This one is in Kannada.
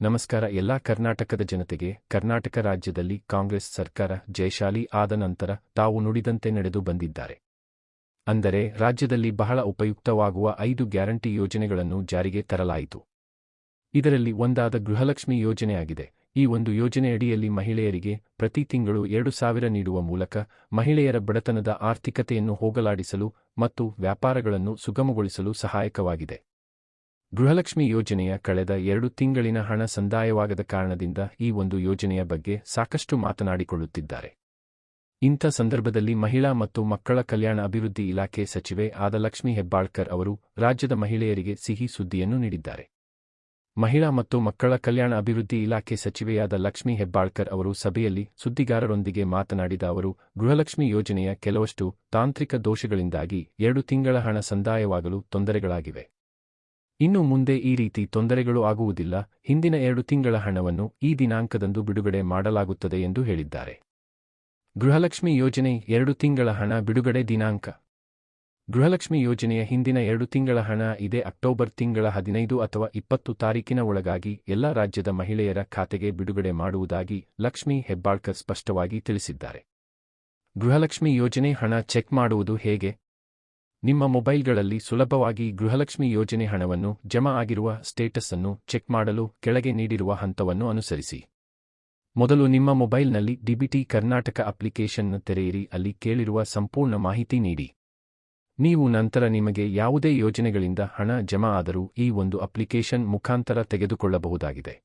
ನಮಸ್ಕಾರ. ಎಲ್ಲಾ ಕರ್ನಾಟಕದ ಜನತೆಗೆ ಕರ್ನಾಟಕ ರಾಜ್ಯದಲ್ಲಿ ಕಾಂಗ್ರೆಸ್ ಸರ್ಕಾರ ಜಯಶಾಲಿ ಆದ ನಂತರ ತಾವು ನುಡಿದಂತೆ ನಡೆದು ಬಂದಿದ್ದಾರೆ. ಅಂದರೆ ರಾಜ್ಯದಲ್ಲಿ ಬಹಳ ಉಪಯುಕ್ತವಾಗುವ ಐದು ಗ್ಯಾರಂಟಿ ಯೋಜನೆಗಳನ್ನು ಜಾರಿಗೆ ತರಲಾಯಿತು. ಇದರಲ್ಲಿ ಒಂದಾದ ಗೃಹಲಕ್ಷ್ಮಿ ಯೋಜನೆಯಾಗಿದೆ. ಈ ಒಂದು ಯೋಜನೆಯಡಿಯಲ್ಲಿ ಮಹಿಳೆಯರಿಗೆ ಪ್ರತಿ ತಿಂಗಳು ಎರಡು ಸಾವಿರ ನೀಡುವ ಮೂಲಕ ಮಹಿಳೆಯರ ಬಡತನದ ಆರ್ಥಿಕತೆಯನ್ನು ಹೋಗಲಾಡಿಸಲು ಮತ್ತು ವ್ಯಾಪಾರಗಳನ್ನು ಸುಗಮಗೊಳಿಸಲು ಸಹಾಯಕವಾಗಿದೆ. ಗೃಹಲಕ್ಷ್ಮಿ ಯೋಜನೆಯ ಕಳೆದ ಎರಡು ತಿಂಗಳಿನ ಹಣ ಸಂದಾಯವಾಗದ ಕಾರಣದಿಂದ ಈ ಒಂದು ಯೋಜನೆಯ ಬಗ್ಗೆ ಸಾಕಷ್ಟು ಮಾತನಾಡಿಕೊಳ್ಳುತ್ತಿದ್ದಾರೆ. ಇಂಥ ಸಂದರ್ಭದಲ್ಲಿ ಮಹಿಳಾ ಮತ್ತು ಮಕ್ಕಳ ಕಲ್ಯಾಣ ಅಭಿವೃದ್ಧಿ ಇಲಾಖೆ ಸಚಿವೆ ಆದ ಲಕ್ಷ್ಮಿ ಹೆಬ್ಬಾಳ್ಕರ್ ಅವರು ರಾಜ್ಯದ ಮಹಿಳೆಯರಿಗೆ ಸಿಹಿ ಸುದ್ದಿಯನ್ನು ನೀಡಿದ್ದಾರೆ. ಮಹಿಳಾ ಮತ್ತು ಮಕ್ಕಳ ಕಲ್ಯಾಣ ಅಭಿವೃದ್ಧಿ ಇಲಾಖೆ ಸಚಿವೆಯಾದ ಲಕ್ಷ್ಮಿ ಹೆಬ್ಬಾಳ್ಕರ್ ಅವರು ಸಭೆಯಲ್ಲಿ ಸುದ್ದಿಗಾರರೊಂದಿಗೆ ಮಾತನಾಡಿದ ಅವರು, ಗೃಹಲಕ್ಷ್ಮಿ ಯೋಜನೆಯ ಕೆಲವಷ್ಟು ತಾಂತ್ರಿಕ ದೋಷಗಳಿಂದಾಗಿ ಎರಡು ತಿಂಗಳ ಹಣ ಸಂದಾಯವಾಗಲು ತೊಂದರೆಗಳಾಗಿವೆ. ಇನ್ನು ಮುಂದೆ ಈ ರೀತಿ ತೊಂದರೆಗಳು ಆಗುವುದಿಲ್ಲ. ಹಿಂದಿನ ಎರಡು ತಿಂಗಳ ಹಣವನ್ನು ಈ ದಿನಾಂಕದಂದು ಬಿಡುಗಡೆ ಮಾಡಲಾಗುತ್ತದೆ ಎಂದು ಹೇಳಿದ್ದಾರೆ. ಗೃಹಲಕ್ಷ್ಮಿ ಯೋಜನೆ ಎರಡು ತಿಂಗಳ ಹಣ ಬಿಡುಗಡೆ ದಿನಾಂಕ. ಗೃಹಲಕ್ಷ್ಮಿ ಯೋಜನೆಯ ಹಿಂದಿನ ಎರಡು ತಿಂಗಳ ಹಣ ಇದೇ ಅಕ್ಟೋಬರ್ ತಿಂಗಳ ಹದಿನೈದು ಅಥವಾ ಇಪ್ಪತ್ತು ತಾರೀಕಿನ ಒಳಗಾಗಿ ಎಲ್ಲ ರಾಜ್ಯದ ಮಹಿಳೆಯರ ಖಾತೆಗೆ ಬಿಡುಗಡೆ ಮಾಡುವುದಾಗಿ ಲಕ್ಷ್ಮಿ ಹೆಬ್ಬಾಳ್ಕರ್ ಸ್ಪಷ್ಟವಾಗಿ ತಿಳಿಸಿದ್ದಾರೆ. ಗೃಹಲಕ್ಷ್ಮಿ ಯೋಜನೆ ಹಣ ಚೆಕ್ ಮಾಡುವುದು ಹೇಗೆ? ನಿಮ್ಮ ಮೊಬೈಲ್ಗಳಲ್ಲಿ ಸುಲಭವಾಗಿ ಗೃಹಲಕ್ಷ್ಮಿ ಯೋಜನೆ ಹಣವನ್ನು ಜಮಾ ಆಗಿರುವ ಸ್ಟೇಟಸ್ ಅನ್ನು ಚೆಕ್ ಮಾಡಲು ಕೆಳಗೆ ನೀಡಿರುವ ಹಂತವನ್ನು ಅನುಸರಿಸಿ. ಮೊದಲು ನಿಮ್ಮ ಮೊಬೈಲ್ನಲ್ಲಿ ಡಿಬಿಟಿ ಕರ್ನಾಟಕ ಅಪ್ಲಿಕೇಶನ್ ತೆರೆಯಿರಿ, ಅಲ್ಲಿ ಕೇಳಿರುವ ಸಂಪೂರ್ಣ ಮಾಹಿತಿ ನೀಡಿ. ನೀವು ನಂತರ ನಿಮಗೆ ಯಾವುದೇ ಯೋಜನೆಗಳಿಂದ ಹಣ ಜಮಾ ಆದರೂ ಈ ಒಂದು ಅಪ್ಲಿಕೇಶನ್ ಮುಖಾಂತರ ತೆಗೆದುಕೊಳ್ಳಬಹುದಾಗಿದೆ.